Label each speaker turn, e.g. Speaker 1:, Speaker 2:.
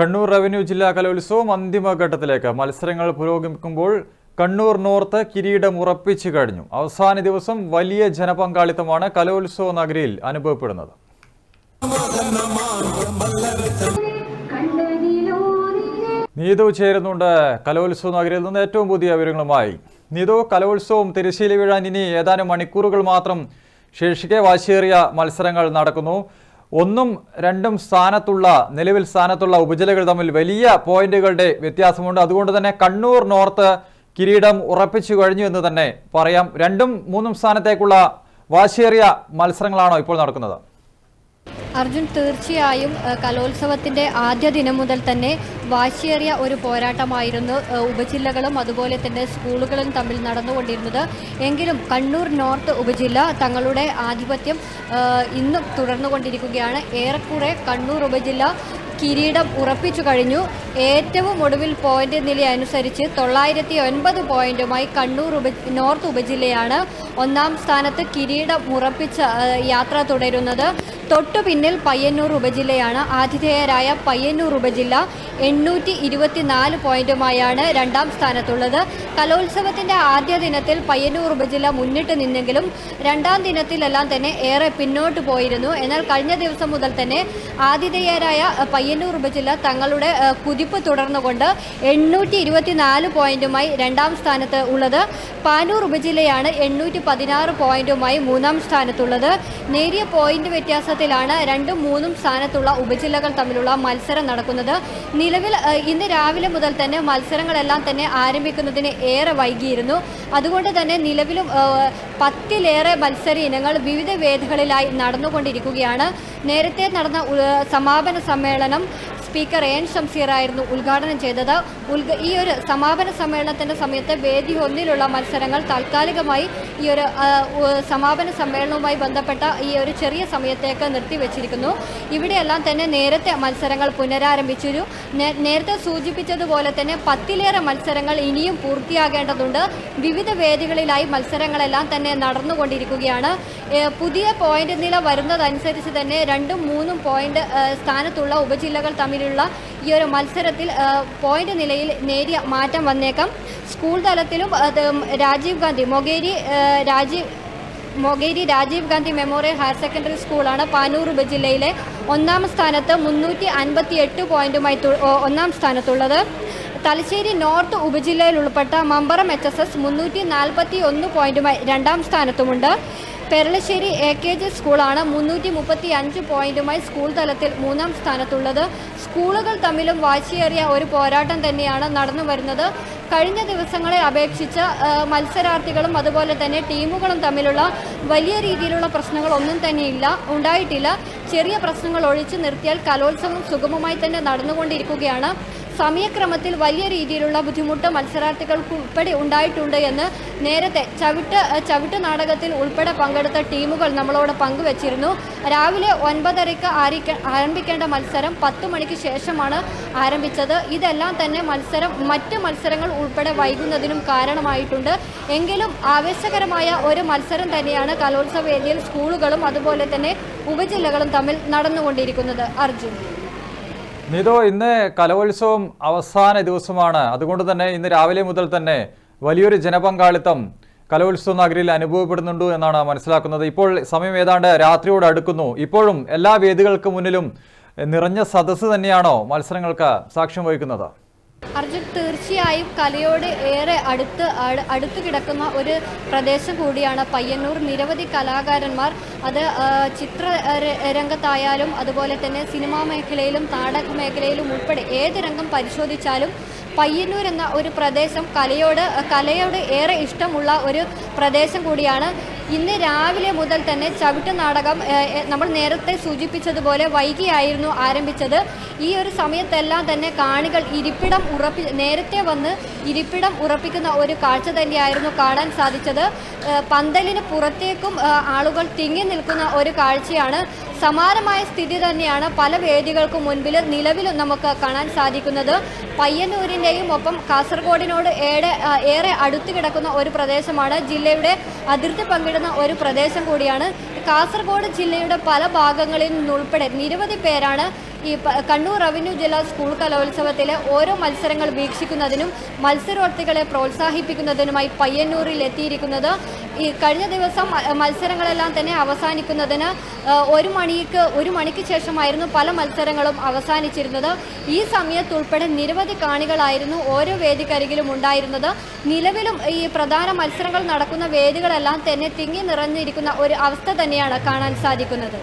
Speaker 1: Kannur revenue ജില്ലാ കലോത്സവം അന്തിമഘട്ടത്തിലേക്ക്. മത്സരങ്ങൾ പുരോഗമിക്കുമ്പോൾ കണ്ണൂർ നോർത്ത് കിരീടം ഉറപ്പിച്ചു കഴിഞ്ഞു. അവസാന ദിവസം വലിയ ജനപങ്കാളിത്തമാണ് കലോത്സവ നഗരിയിൽ അനുഭവപ്പെടുന്നത്. നീതു ചേരുന്നുണ്ട് കലോത്സവ നഗരിയിൽ നിന്ന് ഏറ്റവും പുതിയ വിവരങ്ങളുമായി. നീതു കലോത്സവം തിരശ്ശീല വീഴാൻ ഇനി ഏതാനും മണിക്കൂറുകൾ മാത്രം ശേഷിക്കെ വാശിയേറിയ മത്സരങ്ങൾ നടക്കുന്നു. ഒന്നും രണ്ടും സ്ഥാനത്തുള്ള നിലവിൽ സ്ഥാനത്തുള്ള ഉപജില്ലകൾ തമ്മിൽ വലിയ പോയിന്റുകളുടെ വ്യത്യാസമുണ്ട്. അതുകൊണ്ട് തന്നെ കണ്ണൂർ നോർത്ത് കിരീടം ഉറപ്പിച്ചു കഴിഞ്ഞു എന്ന് തന്നെ പറയാം. രണ്ടും മൂന്നും സ്ഥാനത്തേക്കുള്ള വാശിയേറിയ മത്സരങ്ങളാണോ ഇപ്പോൾ നടക്കുന്നത്?
Speaker 2: അർജുൻ തീർച്ചയായും കലോത്സവത്തിന്റെ ആദ്യ ദിനം മുതൽ തന്നെ വാശിയേറിയ ഒരു പോരാട്ടമായിരുന്നു ഉപജില്ലകളും അതുപോലെ തന്നെ സ്കൂളുകളും തമ്മിൽ നടന്നുകൊണ്ടിരുന്നത്. എങ്കിലും കണ്ണൂർ നോർത്ത് ഉപജില്ല തങ്ങളുടെ ആധിപത്യം ഇന്നും തുടർന്നുകൊണ്ടിരിക്കുകയാണ്. ഏറെക്കുറെ കണ്ണൂർ ഉപജില്ല കിരീടം ഉറപ്പിച്ചു കഴിഞ്ഞു. ഏറ്റവും ഒടുവിൽ പോയിന്റ് നില അനുസരിച്ച് തൊള്ളായിരത്തി ഒൻപത് പോയിന്റുമായി കണ്ണൂർ ഉപ നോർത്ത് ഉപജില്ലയാണ് ഒന്നാം സ്ഥാനത്ത് കിരീടം ഉറപ്പിച്ച യാത്ര തുടരുന്നത്. തൊട്ടു പിന്നിൽ പയ്യന്നൂർ ഉപജില്ലയാണ്. ആതിഥേയരായ പയ്യന്നൂർ ഉപജില്ല എണ്ണൂറ്റി ഇരുപത്തിനാല് പോയിന്റുമായാണ് രണ്ടാം സ്ഥാനത്തുള്ളത്. കലോത്സവത്തിന്റെ ആദ്യ ദിനത്തിൽ പയ്യന്നൂർ ഉപജില്ല മുന്നിട്ട് നിന്നെങ്കിലും രണ്ടാം ദിനത്തിലെല്ലാം തന്നെ ഏറെ പിന്നോട്ട് പോയിരുന്നു. എന്നാൽ കഴിഞ്ഞ ദിവസം മുതൽ തന്നെ ആതിഥേയരായ പയ്യന്നൂർ ഉപജില്ല തങ്ങളുടെ കുതിപ്പ് തുടർന്നുകൊണ്ട് എണ്ണൂറ്റി ഇരുപത്തിനാല് പോയിന്റുമായി രണ്ടാം സ്ഥാനത്ത് ഉള്ളത്. പാനൂർ ഉപജില്ലയാണ് എണ്ണൂറ്റി പതിനാറ് പോയിന്റുമായി മൂന്നാം സ്ഥാനത്തുള്ളത്. നേരിയ പോയിന്റ് വ്യത്യാസത്തിലാണ് രണ്ടും മൂന്നും സ്ഥാനത്തുള്ള ഉപജില്ലകൾ തമ്മിലുള്ള മത്സരം നടക്കുന്നത്. നിലവിൽ ഇന്ന് രാവിലെ മുതൽ തന്നെ മത്സരങ്ങളെല്ലാം തന്നെ ആരംഭിക്കുന്നതിന് ഏറെ വൈകിയിരുന്നു. അതുകൊണ്ട് തന്നെ നിലവിലും പത്തിലേറെ മത്സര ഇനങ്ങൾ വിവിധ വേദികളിലായി നടന്നുകൊണ്ടിരിക്കുകയാണ്. നേരത്തെ നടന്ന സമാപന സമ്മേളനം സ്പീക്കർ എൻ ഷംസീറായിരുന്നു ഉദ്ഘാടനം ചെയ്തത്. ഈ ഒരു സമാപന സമ്മേളനത്തിന്റെ സമയത്ത് വേദി ഒന്നിലുള്ള മത്സരങ്ങൾ താൽക്കാലികമായി ഈ ഒരു സമാപന സമ്മേളനവുമായി ബന്ധപ്പെട്ട ഈ ഒരു ചെറിയ സമയത്തേക്ക് നിർത്തിവെച്ചിരിക്കുന്നു. ഇവിടെയെല്ലാം തന്നെ നേരത്തെ മത്സരങ്ങൾ പുനരാരംഭിച്ചു നേരത്തെ സൂചിപ്പിച്ചതുപോലെ തന്നെ പത്തിലേറെ മത്സരങ്ങൾ ഇനിയും പൂർത്തിയാകേണ്ടതുണ്ട്. വിവിധ വേദികളിലായി മത്സരങ്ങളെല്ലാം തന്നെ നടന്നുകൊണ്ടിരിക്കുകയാണ്. പുതിയ പോയിന്റ് നില വരുന്നതനുസരിച്ച് തന്നെ രണ്ടും മൂന്നും പോയിന്റ് സ്ഥാനത്തുള്ള ഉപജില്ലകൾ തമ്മിലുള്ള ഈ ഒരു മത്സരത്തിൽ പോയിന്റ് നിലയിൽ നേരിയ മാറ്റം വന്നേക്കാം. സ്കൂൾ തലത്തിലും Rajiv Gandhi Mogeri Rajiv Mogeri Rajiv Gandhi memorial higher secondary സ്കൂളാണ് പാനൂർ ഉപജില്ലയിലെ ഒന്നാം സ്ഥാനത്ത് മുന്നൂറ്റി അൻപത്തി എട്ട് പോയിന്റുമായി ഒന്നാം സ്ഥാനത്തുള്ളത്. തലശ്ശേരി നോർത്ത് ഉപജില്ലയിൽ ഉൾപ്പെട്ട മമ്പറം എച്ച് എസ് എസ് മുന്നൂറ്റി നാൽപ്പത്തി ഒന്ന് പോയിന്റുമായി രണ്ടാം സ്ഥാനത്തുമുണ്ട്. പെരളശ്ശേരി എ കെ ജി സ്കൂളാണ് മുന്നൂറ്റി മുപ്പത്തി അഞ്ച് പോയിന്റുമായി സ്കൂൾ തലത്തിൽ മൂന്നാം സ്ഥാനത്തുള്ളത്. സ്കൂളുകൾ തമ്മിലും വാശിയേറിയ ഒരു പോരാട്ടം തന്നെയാണ് നടന്നു വരുന്നത്. കഴിഞ്ഞ ദിവസങ്ങളെ അപേക്ഷിച്ച് മത്സരാർത്ഥികളും അതുപോലെ തന്നെ ടീമുകളും തമ്മിലുള്ള വലിയ രീതിയിലുള്ള പ്രശ്നങ്ങളൊന്നും തന്നെയില്ല ഉണ്ടായിട്ടില്ല. ചെറിയ പ്രശ്നങ്ങൾ ഒഴിച്ചു നിർത്തിയാൽ കലോത്സവം സുഗമമായി തന്നെ നടന്നുകൊണ്ടിരിക്കുകയാണ്. സമയക്രമത്തിൽ വലിയ രീതിയിലുള്ള ബുദ്ധിമുട്ട് മത്സരാർത്ഥികൾക്ക് ഉൾപ്പെടെ ഉണ്ടായിട്ടുണ്ട് എന്ന് നേരത്തെ ചവിട്ട് ചവിട്ട് നാടകത്തിൽ ഉൾപ്പെടെ പങ്കെടുത്ത ടീമുകൾ നമ്മളോട് പങ്കുവച്ചിരുന്നു. രാവിലെ ഒൻപതരയ്ക്ക് ആരംഭിക്കേണ്ട മത്സരം പത്ത് മണിക്ക് ശേഷമാണ് ആരംഭിച്ചത്. ഇതെല്ലാം തന്നെ മത്സരം മറ്റ് മത്സരങ്ങൾ ഉൾപ്പെടെ വൈകുന്നതിനും കാരണമായിട്ടുണ്ട്. എങ്കിലും ആവേശകരമായ ഒരു മത്സരം തന്നെയാണ് കലോത്സവ വേദിയിൽ സ്കൂളുകളും അതുപോലെ തന്നെ ഉപജില്ലകളും തമ്മിൽ നടന്നുകൊണ്ടിരിക്കുന്നത്. അർജുൻ.
Speaker 1: നീതോ ഇന്ന് കലോത്സവം അവസാന ദിവസമാണ്. അതുകൊണ്ട് തന്നെ ഇന്ന് രാവിലെ മുതൽ തന്നെ വലിയൊരു ജനപങ്കാളിത്തം കലോത്സവ നഗരിയിൽ അനുഭവപ്പെടുന്നുണ്ട് എന്നാണ് മനസ്സിലാക്കുന്നത്. ഇപ്പോൾ സമയം ഏതാണ്ട് രാത്രിയോട് അടുക്കുന്നു. ഇപ്പോഴും എല്ലാ വേദികൾക്ക് മുന്നിലും നിറഞ്ഞ സദസ്സ് തന്നെയാണോ മത്സരങ്ങൾക്ക് സാക്ഷ്യം വഹിക്കുന്നത്?
Speaker 2: അർജുൻ തീർച്ചയായും കലയോട് ഏറെ അടുത്ത് അടുത്ത് കിടക്കുന്ന ഒരു പ്രദേശം കൂടിയാണ് പയ്യന്നൂർ. നിരവധി കലാകാരന്മാർ അത് ചിത്ര രംഗത്തായാലും അതുപോലെ തന്നെ സിനിമാ മേഖലയിലും നാടക മേഖലയിലും ഉൾപ്പെടെ ഏത് രംഗം പരിശോധിച്ചാലും പയ്യന്നൂർ എന്ന ഒരു പ്രദേശം കലയോട് കലയോട് ഏറെ ഇഷ്ടമുള്ള ഒരു പ്രദേശം കൂടിയാണ്. ഇന്ന് രാവിലെ മുതൽ തന്നെ ചവിട്ട് നാടകം നമ്മൾ നേരത്തെ സൂചിപ്പിച്ചതുപോലെ വൈകിയായിരുന്നു ആരംഭിച്ചത്. ഈ ഒരു സമയത്തെല്ലാം തന്നെ കാണികൾ ഇരിപ്പിടം ഉറപ്പി നേരത്തെ വന്ന് ഇരിപ്പിടം ഉറപ്പിക്കുന്ന ഒരു കാഴ്ച തന്നെയായിരുന്നു കാണാൻ സാധിച്ചത്. പന്തലിന് പുറത്തേക്കും ആളുകൾ തിങ്ങി നിൽക്കുന്ന ഒരു കാഴ്ചയാണ്. സമാനമായ സ്ഥിതി തന്നെയാണ് പല വേദികൾക്കും മുൻപിൽ നിലവിലും നമുക്ക് കാണാൻ സാധിക്കുന്നത്. പയ്യന്നൂരിന്റെയും ഒപ്പം കാസർഗോഡിനോട് ഏറെ ഏറെ അടുത്ത് കിടക്കുന്ന ഒരു പ്രദേശമാണ്. ജില്ലയുടെ അതിർത്തി പങ്കിടുന്ന ഒരു പ്രദേശം കൂടിയാണ്. കാസർഗോഡ് ജില്ലയുടെ പല ഭാഗങ്ങളിൽ നിന്നുൾപ്പെടെ നിരവധി പേരാണ് ഈ കണ്ണൂർ റവന്യൂ ജില്ലാ സ്കൂൾ കലോത്സവത്തിലെ ഓരോ മത്സരങ്ങൾ വീക്ഷിക്കുന്നതിനും മത്സരോർത്ഥികളെ പ്രോത്സാഹിപ്പിക്കുന്നതിനുമായി പയ്യന്നൂരിൽ എത്തിയിരിക്കുന്നത് ഈ കഴിഞ്ഞ ദിവസം മത്സരങ്ങളെല്ലാം തന്നെ അവസാനിക്കുന്നതിന് ഒരു മണിക്ക് ഒരു മണിക്ക് ശേഷമായിരുന്നു പല മത്സരങ്ങളും അവസാനിച്ചിരുന്നത്. ഈ സമയത്തുൾപ്പെടെ നിരവധി കാണികളായിരുന്നു ഓരോ വേദിക്കരികിലും ഉണ്ടായിരുന്നത്. നിലവിലും ഈ പ്രധാന മത്സരങ്ങൾ നടക്കുന്ന വേദികളെല്ലാം തന്നെ തിങ്ങി നിറഞ്ഞിരിക്കുന്ന ഒരു അവസ്ഥ തന്നെയാണ് കാണാൻ സാധിക്കുന്നത്.